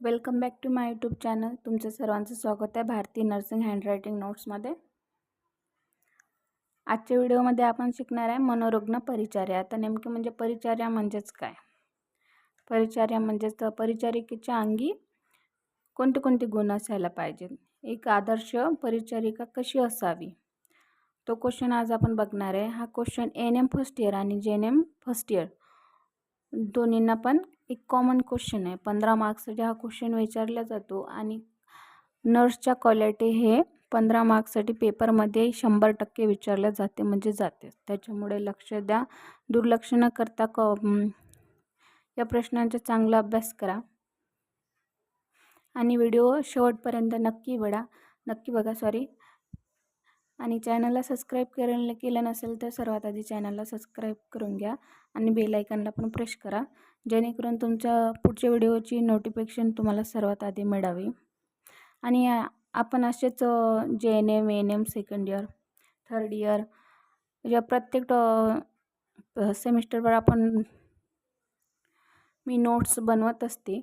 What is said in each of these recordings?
Welcome back to my YouTube channel. तुमचं सर्वांचं स्वागत आहे भारती नर्सिंग हँडरायटिंग नोट्समध्ये. आजच्या व्हिडिओमध्ये आपण शिकणार आहे मनोरुग्ण परिचर्या. आता नेमकी म्हणजे परिचर्या म्हणजेच काय? परिचर्या म्हणजेच परिचारिकेच्या अंगी कोणते कोणते गुण असायला पाहिजेत? एक आदर्श परिचारिका कशी असावी? तो क्वेश्चन आज आपण बघणार आहे. हा question N M first year आणि J N M first year दोन्हींना पण एक कॉमन क्वेश्चन आहे. पंधरा मार्क्ससाठी हा क्वेश्चन विचारला जातो आणि नर्सच्या क्वालिटी हे पंधरा मार्क्ससाठी पेपरमध्ये शंभर टक्के विचारल्या जाते म्हणजे जाते. त्याच्यामुळे लक्ष द्या. दुर्लक्ष न करता क या प्रश्नांचा चांगला अभ्यास करा. आणि व्हिडिओ शेवटपर्यंत नक्की बघा. नक्की बघा सॉरी आणि चॅनलला सबस्क्राईब केलं केलं नसेल तर सर्वात आधी चॅनलला सबस्क्राईब करून घ्या. आणि बेलायकनला पण प्रेस करा. जेणेकरून तुमच्या पुढच्या व्हिडिओची नोटिफिकेशन तुम्हाला सर्वात आधी मिळावी. आणि आपण असेच J N M N M second year third year या प्रत्येक सेमिस्टरवर आपण मी नोट्स बनवत असते.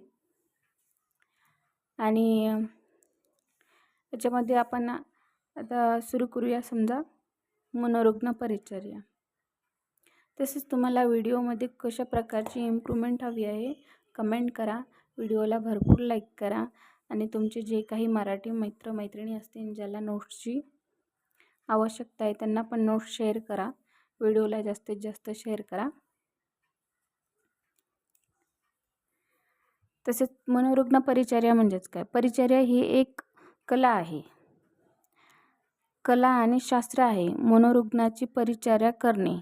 आणि याच्यामध्ये आपण आता सुरू करूया समजा मनोरुग्ण परिचर्या. तसेच तुम्हाला व्हिडिओमध्ये कशा प्रकारची इम्प्रूव्हमेंट हवी आहे कमेंट करा. व्हिडिओला भरपूर लाईक करा. आणि तुमचे जे काही मराठी मित्र मैत्रिणी असतील ज्याला नोट्सची आवश्यकता आहे त्यांना पण नोट्स शेअर करा. व्हिडिओला जास्तीत जास्त शेअर करा. तसेच मनोरुग्ण परिचर्या म्हणजेच काय? परिचर्या ही एक कला आहे. कला आणि शास्त्र आहे. मनोरुग्णाची परिचर्या करणे.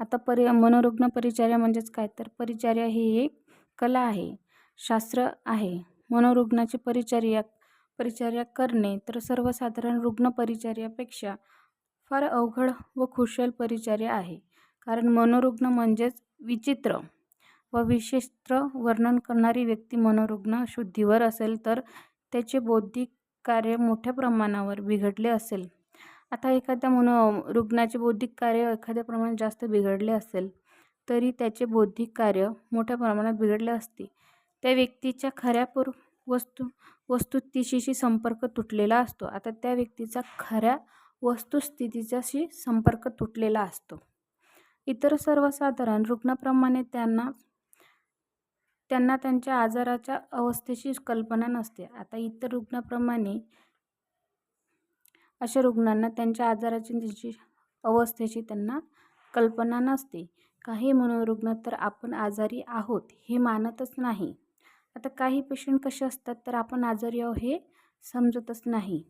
आता परि मनोरुग्ण परिचर्या म्हणजेच काय? तर परिचर्या ही एक कला आहे शास्त्र आहे. मनोरुग्णाची परिचर्या परिचर्या करणे तर सर्वसाधारण रुग्ण परिचर्यापेक्षा फार अवघड व खुशल परिचर्या आहे. कारण मनोरुग्ण म्हणजेच विचित्र व विशिष्ट वर्णन करणारी व्यक्ती मनोरुग्ण शुद्धीवर असेल तर त्याचे बौद्धिक कार्य मोठ्या प्रमाणावर बिघडले असेल. आता एखाद्या मनो रुग्णाचे बौद्धिक कार्य एखाद्या प्रमाणात जास्त बिघडले असेल तरी त्याचे बौद्धिक कार्य मोठ्या प्रमाणात बिघडले असते. त्या व्यक्तीच्या खऱ्या पूर वस्तू वस्तुस्थितीशी संपर्क तुटलेला असतो. आता त्या व्यक्तीचा खऱ्या वस्तुस्थितीच्याशी संपर्क तुटलेला असतो. इतर सर्वसाधारण रुग्णाप्रमाणे त्यांना त्यांना त्यांच्या आजाराच्या अवस्थेची कल्पना नसते. आता इतर रुग्णाप्रमाणे अशा रुग्णांना त्यांच्या आजाराची त्याची अवस्थेची त्यांना कल्पना नसते. काही मनोरुग्ण तर आपण आजारी आहोत हे मानतच नाही. आता काही पेशंट कसे असतात तर आपण आजारी आहो हे समजतच नाही.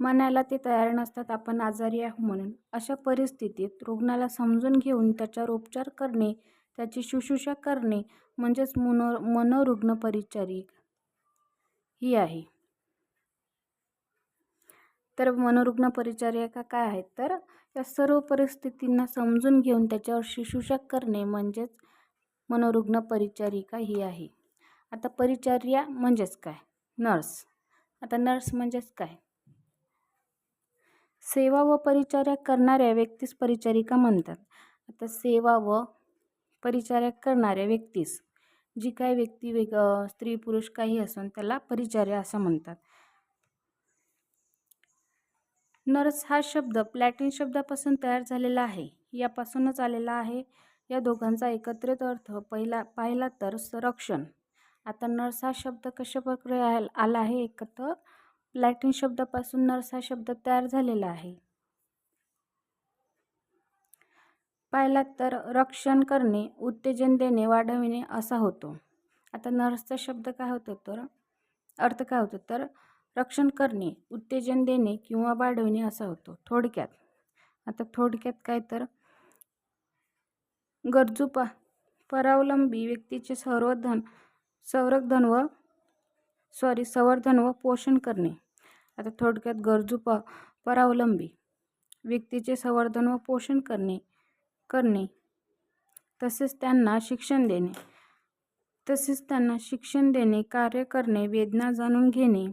मनाला ते तयार नसतात आपण आजारी आहो म्हणून. अशा परिस्थितीत रुग्णाला समजून घेऊन त्याच्यावर उपचार करणे त्याची शुश्रूषा करणे म्हणजेच मनो मनोरुग्ण परिचारिक ही आहे. तर मनोरुग्ण परिचारिका काय आहेत? तर या सर्व परिस्थितींना समजून घेऊन त्याच्यावर शुश्रूषा करणे म्हणजेच मनोरुग्ण परिचारिका ही आहे. आता परिचर्या म्हणजेच काय? नर्स. आता नर्स म्हणजेच काय? सेवा व परिचर्या करणाऱ्या व्यक्तीस परिचारिका म्हणतात. आता सेवा व परिचर्या करणाऱ्या व्यक्तीस जी काही व्यक्ती वेग स्त्री पुरुष काही असून त्याला परिचर्या असं म्हणतात. नर्स हा शब्द प्लॅटिन शब्दापासून तयार झालेला आहे. यापासूनच आलेला आहे. या दोघांचा एकत्रित अर्थ पहिला पाहिला तर संरक्षण. आता नर्स हा शब्द कशा प्रकारे आला आहे? एकत्र लॅटिन शब्दापासून नर्स हा शब्द तयार झालेला आहे. पाहिला तर रक्षण करणे उत्तेजन देणे वाढविणे असा होतो. आता नर्सचा शब्द काय होतो तर अर्थ काय होतो तर रक्षण करणे उत्तेजन देणे किंवा वाढविणे असा होतो. थोडक्यात. आता थोडक्यात काय तर गरजू प परावलंबी व्यक्तीचे संवर्धन संवर्धन व सॉरी संवर्धन व पोषण करणे. आता थोडक्यात गरजू प परावलंबी व्यक्तीचे संवर्धन व पोषण करणे करणे. तसेच त्यांना शिक्षण देणे. तसेच त्यांना शिक्षण देणे कार्य करणे वेदना जाणून घेणे.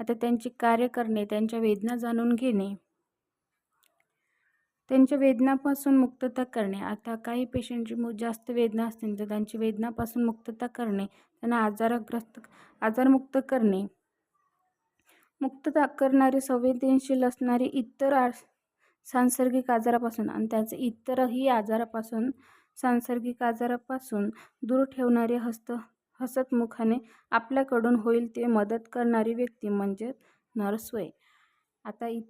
आता त्यांची कार्य करणे त्यांच्या वेदना जाणून घेणे. त्यांच्या वेदनापासून मुक्तता करणे. आता काही पेशंटची मु जास्त वेदना असतील तर त्यांची वेदनापासून मुक्तता करणे. त्यांना आजारग्रस्त आजारमुक्त करणे. मुक्तता करणारे संवेदनशील असणारे इतर आ सांसर्गिक आजारापासून आणि त्याचे इतरही आजारापासून सांसर्गिक आजारापासून दूर ठेवणारे हस्त हसतमुखाने आपल्याकडून होईल ते मदत करणारी व्यक्ती म्हणजे नर्स होय. आता इ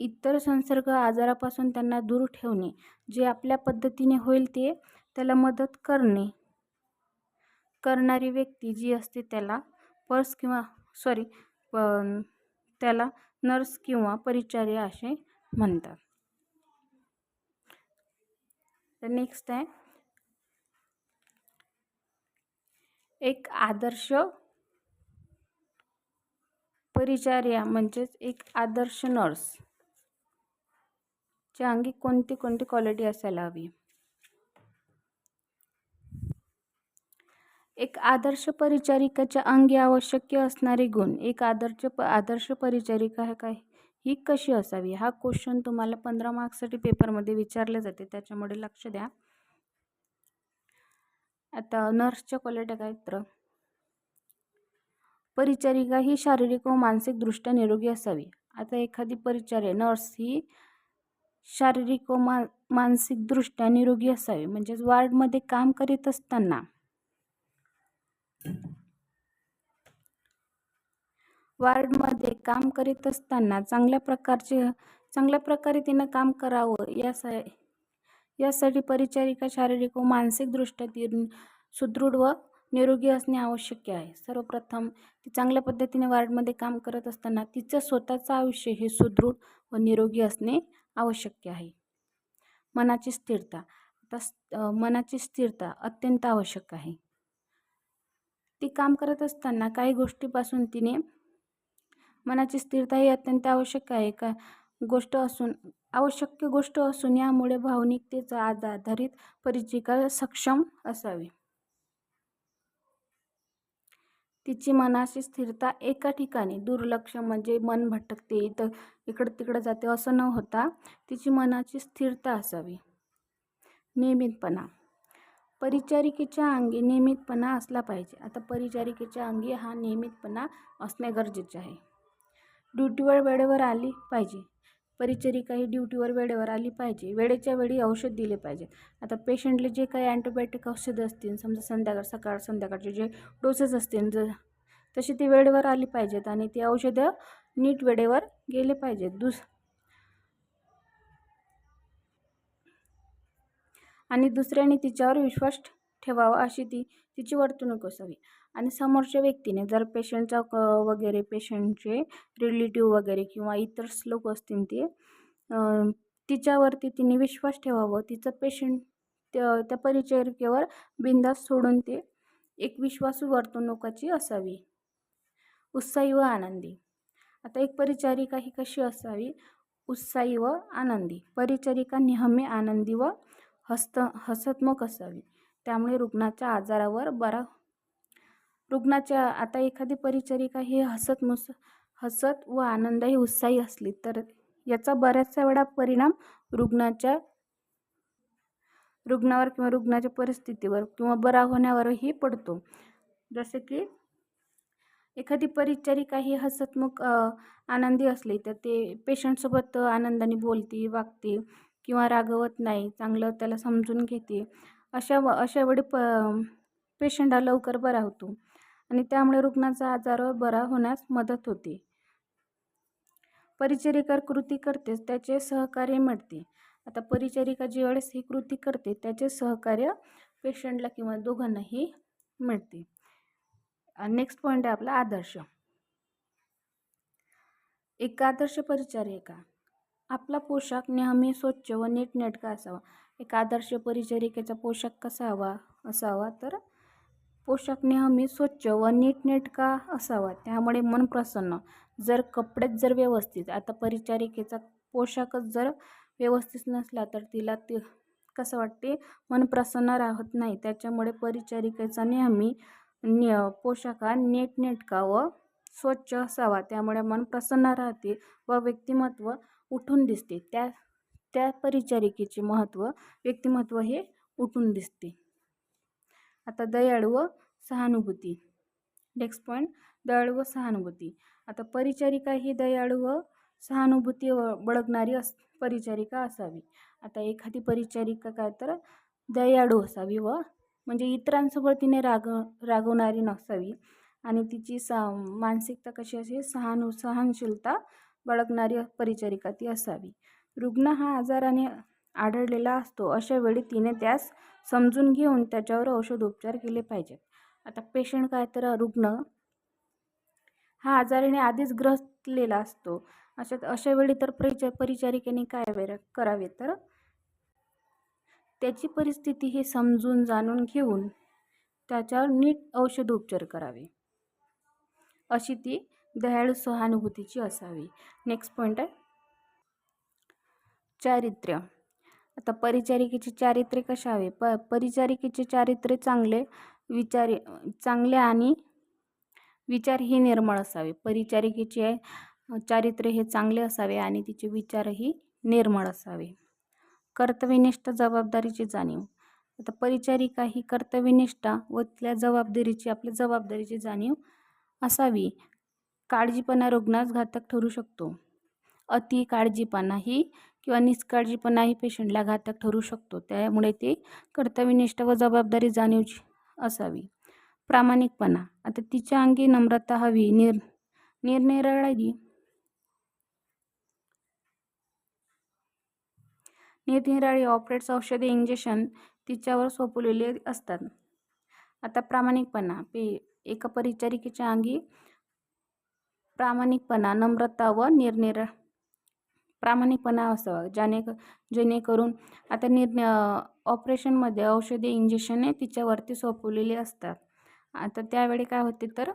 इतर संसर्ग आजारापासून त्यांना दूर ठेवणे जे आपल्या पद्धतीने होईल ते त्याला मदत करणे. करणारी व्यक्ती जी असते त्याला पर्स किंवा सॉरी त्याला नर्स किंवा परिचार्य असे म्हणतात. तर नेक्स्ट आहे. एक आदर्श परिचार्या म्हणजेच एक आदर्श नर्स च्या अंगी कोणती कोणती क्वालिटी असायला हवी? एक आदर्श परिचारिकाच्या अंगी आवश्यक असणारे गुण एक आदर्श प आदर्श परिचारिका काय? ही कशी असावी? हा क्वेश्चन तुम्हाला पंधरा मार्क्ससाठी पेपरमध्ये विचारले जाते. त्याच्यामुळे लक्ष द्या. आता नर्सच्या क्वालिटी काय तर परिचारिका ही शारीरिक व मानसिकदृष्ट्या निरोगी असावी. आता एखादी परिचार्य नर्स ही शारीरिक व मा मानसिकदृष्ट्या निरोगी असावी. म्हणजेच वार्डमध्ये काम करीत असताना वार्डमध्ये काम करीत असताना चांगल्या प्रकारचे चांगल्या प्रकारे तिनं काम करावं यासा यासाठी परिचारिका शारीरिक व मानसिकदृष्ट्या ती सुदृढ व निरोगी असणे आवश्यक आहे. सर्वप्रथम ती चांगल्या पद्धतीने वार्डमध्ये काम करत असताना तिचं स्वतःचं आयुष्य हे सुदृढ व निरोगी असणे आवश्यक आहे. मनाची स्थिरता आता मनाची स्थिरता अत्यंत आवश्यक आहे. ती काम करत असताना काही गोष्टीपासून तिने मनाची स्थिरता ही अत्यंत आवश्यक आहे. का गोष्ट असून आवश्यक गोष्ट असून यामुळे भावनिकतेचा आज आधारित परिचिका सक्षम असावी. तिची मनाची स्थिरता एका ठिकाणी दुर्लक्ष म्हणजे मन भटकते इथं इकडं तिकडं जाते असं न होता तिची मनाची स्थिरता असावी. नियमितपणा. परिचारिकेच्या अंगी नियमितपणा असला पाहिजे. आता परिचारिकेच्या अंगी हा नियमितपणा असणे गरजेचे आहे. ड्युटीवर वेळेवर आली पाहिजे. परिचारिका ही ड्युटीवर वेळेवर आली पाहिजे. वेळेच्या वेळी औषध दिले पाहिजे आता पेशंटले जे काही अँटीबायोटिक औषधं असतील समजा संध्याकाळ सकाळ संध्याकाळचे जे डोसेस असतील ज तशी ती वेळेवर आली पाहिजेत आणि ती औषधं नीट वेळेवर गेले पाहिजेत. दुस आणि दुसऱ्याने तिच्यावर विश्वास ठेवावा अशी ती तिची वर्तणूक असावी. आणि समोरच्या व्यक्तीने जर पेशंटचा क वगैरे पेशंटचे रिलेटिव्ह वगैरे किंवा इतर लोक असतील ते तिच्यावरती तिने विश्वास ठेवावं. तिचं पेशंट त्या त्या परिचारिकेवर बिंदास सोडून ते एक विश्वासू वर्तणुकाची असावी. उत्साही व आनंदी. आता एक परिचारिका ही कशी असावी? उत्साही व आनंदी. परिचारिका नेहमी आनंदी व हस्त हसतमुख असावी. त्यामुळे रुग्णाच्या आजारावर बरा रुग्णाच्या आता एखादी परिचारिका ही हसत मुस हसत व आनंदही उत्साही असली तर याचा बऱ्याचशा वेळा परिणाम रुग्णाच्या रुग्णावर किंवा रुग्णाच्या परिस्थितीवर किंवा बरा होण्यावरही पडतो. जसे की एखादी परिचारिका ही हसतमुख आनंदी असली तर ते पेशंटसोबत आनंदाने बोलते वागते किंवा रागवत नाही चांगलं त्याला समजून घेते. अशा व अशावेळी प पेशंट हा लवकर बरा होतो. आणि त्यामुळे रुग्णाचा आजार बरा होण्यास मदत होते. परिचारिका कृती करतेच त्याचे सहकार्य मिळते. आता परिचारिका जी वेळेस ही कृती करते त्याचे सहकार्य पेशंटला किंवा दोघांनाही मिळते. नेक्स्ट पॉईंट आहे आपला आदर्श. एक आदर्श परिचारिका. आपला पोशाख नेहमी स्वच्छ व नीटनेटका असावा. एक आदर्श परिचारिकेचा पोशाख कसा हवा असावा? तर पोशाख नेहमी स्वच्छ व नीटनेटका असावा. त्यामुळे मन प्रसन्न. जर कपडेच जर व्यवस्थित आता परिचारिकेचा पोशाखच जर व्यवस्थित नसला तर तिला ते कसं वाटते? मन प्रसन्न राहत नाही. त्याच्यामुळे परिचारिकेचा नेहमी नि पोशाख हा नीटनेटका व स्वच्छ असावा. त्यामुळे मन प्रसन्न राहते व व्यक्तिमत्व उठून दिसते. त्या त्या परिचारिकेचे महत्त्व व्यक्तिमत्व हे उठून दिसते. आता दयाळू व सहानुभूती. नेक्स्ट पॉईंट दयाळू व सहानुभूती. आता परिचारिका ही दयाळू व सहानुभूती व बळगणारी अस परिचारिका असावी. आता एखादी परिचारिका काय तर दयाळू असावी व म्हणजे इतरांसोबत तिने राग रागवणारी नसावी आणि तिची सा मानसिकता कशी असेल सहानु सहनशीलता बळगणारी परिचारिका ती असावी. रुग्ण हा आजाराने आढळलेला असतो. अशा वेळी तिने त्यास समजून घेऊन त्याच्यावर औषधोपचार केले पाहिजेत. आता पेशंट काय तर रुग्ण हा आजाराने आधीच ग्रस्तलेला असतो. अशा अशा वेळी तर परिचार परिचारिकेने काय वेळ करावे तर? त्याची परिस्थिती हे समजून जाणून घेऊन त्याच्यावर नीट औषधोपचार करावे. अशी ती दयाळू सहानुभूतीची असावी. नेक्स्ट पॉईंट आहे. चारित्र्य. आता परिचारिकेचे चारित्र्य कशावे प परिचारिकेचे चारित्र्य चांगले विचार चांगले आणि विचार हे निर्मळ असावे. परिचारिकेचे चारित्र्य हे चांगले असावे आणि तिचे विचारही निर्मळ असावे. कर्तव्यनिष्ठ जबाबदारीची जाणीव. आता परिचारिका ही कर्तव्यनिष्ठा व तिथल्या जबाबदारीची आपल्या जबाबदारीची जाणीव असावी. काळजीपणा रुग्णास घातक ठरू शकतो. अति काळजीपणा ही किंवा निष्काळजीपणा ही पेशंटला घातक ठरू शकतो. त्यामुळे ते कर्तव्यनिष्ठ व जबाबदारी जाणीवची असावी. प्रामाणिकपणा. आता तिच्या अंगी नम्रता हवी. निर निरनिराळी निरनिराळी ऑपरेट्स औषधे इंजेक्शन तिच्यावर सोपवलेले असतात. आता प्रामाणिकपणा. पे एका परिचारिकेच्या अंगी प्रामाणिकपणा नम्रता व निरनिरा प्रामाणिकपणा असावा. ज्याने जेणेकरून आता निर ऑपरेशनमध्ये औषधी इंजेक्शने तिच्यावरती सोपवलेली असतात. आता त्यावेळी काय होते तर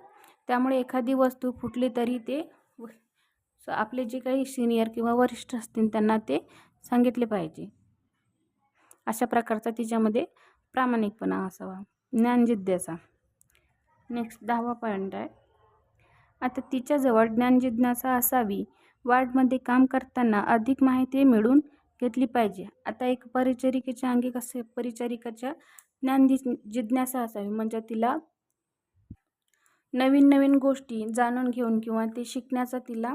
त्यामुळे एखादी वस्तू फुटली तरी ते आपले जे काही सिनियर किंवा वरिष्ठ असतील त्यांना ते सांगितले पाहिजे. अशा प्रकारचा तिच्यामध्ये प्रामाणिकपणा असावा. ज्ञानजिज्ञासा नेक्स्ट दहावा पॉईंट आहे. आता तिच्याजवळ ज्ञानजिज्ञासा असावी वार्डमध्ये काम करताना अधिक माहिती मिळून घेतली पाहिजे. आता एक परिचारिकेच्या अंगी कसे परिचारिकाच्या ज्ञान जिज्ञासा असावी म्हणजे तिला नवीन नवीन गोष्टी जाणून घेऊन किंवा ते शिकण्याचा तिला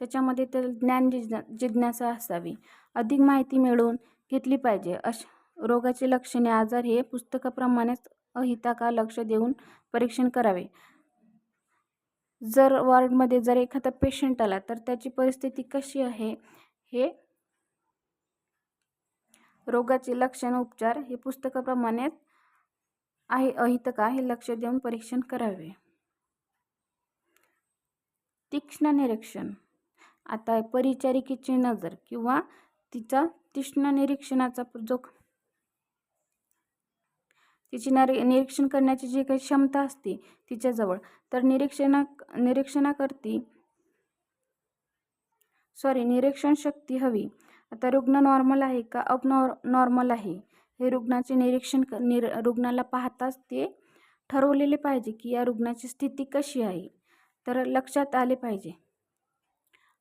त्याच्यामध्ये तर ज्ञान जिज्ञा जिज्ञासा असावी. अधिक माहिती मिळवून घेतली पाहिजे. अश रोगाचे लक्षणे आजार हे पुस्तकाप्रमाणेच अहिता लक्ष देऊन परीक्षण करावे. जर वॉर्डमध्ये जर एखादा पेशंट आला तर त्याची परिस्थिती कशी आहे? हे रोगाचे लक्षण उपचार हे पुस्तकाप्रमाणे आहे अहित का? हे लक्ष देऊन परीक्षण करावे. तीक्ष्ण निरीक्षण. आता परिचारिकेची नजर किंवा तिचा तीक्ष्ण निरीक्षणाचा जो तिची निरीक्षण करण्याची जी काही क्षमता असते तिच्याजवळ तर निरीक्षणा निरीक्षणाकरती सॉरी निरीक्षण शक्ती हवी. आता रुग्ण नॉर्मल आहे का अब नॉर नॉर्मल आहे? हे रुग्णाचे निरीक्षण क निर रुग्णाला पाहताच ते ठरवलेले पाहिजे की या रुग्णाची स्थिती कशी आहे. तर लक्षात आले पाहिजे.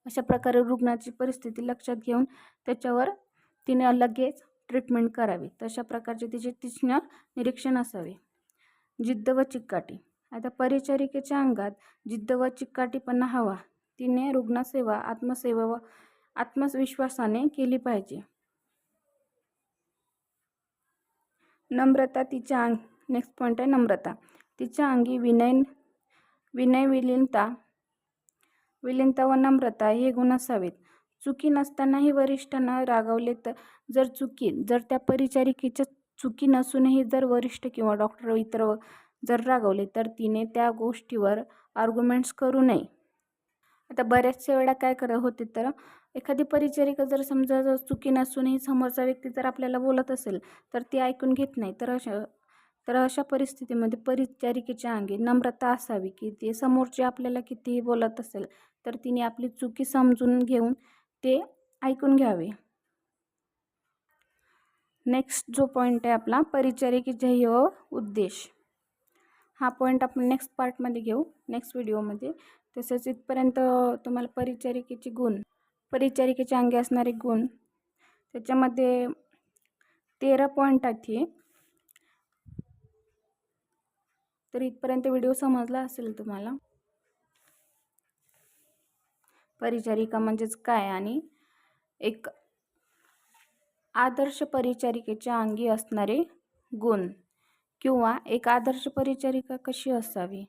अशा प्रकारे रुग्णाची परिस्थिती लक्षात घेऊन त्याच्यावर तिने लगेच ट्रीटमेंट करावी. तशा प्रकारचे तिचे तीक्ष्ण निरीक्षण असावे. जिद्द व चिकाटी. आता परिचारिकेच्या अंगात जिद्द व चिकाटीपणा हवा. तिने रुग्णसेवा आत्मसेवा व आत्मविश्वासाने केली पाहिजे. नम्रता तिच्या अंग नेक्स्ट पॉईंट आहे नम्रता. तिच्या अंगी विनय विनय विलीनता विलीनता व नम्रता हे गुण असावेत. चुकी नसतानाही वरिष्ठांना रागवले तर जर चुकी जर त्या परिचारिकेच्या चुकी नसूनही जर वरिष्ठ किंवा डॉक्टर इतर जर रागवले तर तिने त्या गोष्टीवर आर्ग्युमेंट्स करू नये. आता बऱ्याचशा वेळा काय करत होते तर एखादी परिचारिका जर समजा जर चुकी नसूनही समोरचा व्यक्ती जर आपल्याला बोलत असेल तर ती ऐकून घेत नाही. तर अशा तर अशा परिस्थितीमध्ये परिचारिकेच्या अंगी नम्रता असावी की ते समोरचे आपल्याला कितीही बोलत असेल तर तिने आपली चुकी समजून घेऊन ते ऐकून घ्यावे. नेक्स्ट जो पॉईंट आहे आपला परिचारिकी हो उद्देश. हा पॉईंट आपण नेक्स्ट पार्टमध्ये घेऊ नेक्स्ट व्हिडिओमध्ये तसंच इथपर्यंत तुम्हाला परिचारिकेचे गुण परिचारिकेचे अंगी असणारे गुण त्याच्यामध्ये तेरा पॉईंट आहेत हे. तर इथपर्यंत व्हिडिओ समजला असेल तुम्हाला. परिचारिका म्हणजेच काय आणि एक आदर्श परिचारिकेच्या अंगी असणारे गुण. किंवा एक आदर्श परिचारिका कशी असावी?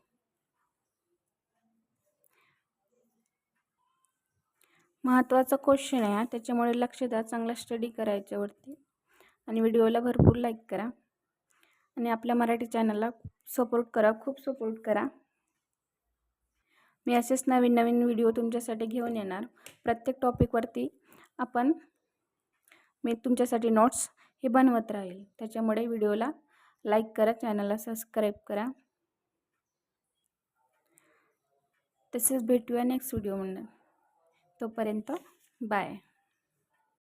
महत्त्वाचा क्वेश्चन आहे त्याच्यामुळे लक्ष द्या. चांगला स्टडी करा याच्यावरती. आणि व्हिडिओला भरपूर लाईक करा. आणि आपल्या मराठी चॅनलला सपोर्ट करा. खूप सपोर्ट करा. मी असेच नवीन नवीन व्हिडिओ तुमच्यासाठी घेऊन येणार. प्रत्येक टॉपिकवरती आपण मी तुमच्यासाठी नोट्स हे बनवत राहील. त्याच्यामुळे व्हिडिओला लाईक करा चॅनलला सबस्क्राईब करा. तसेच भेटूया नेक्स्ट व्हिडिओ म्हणून. तोपर्यंत बाय.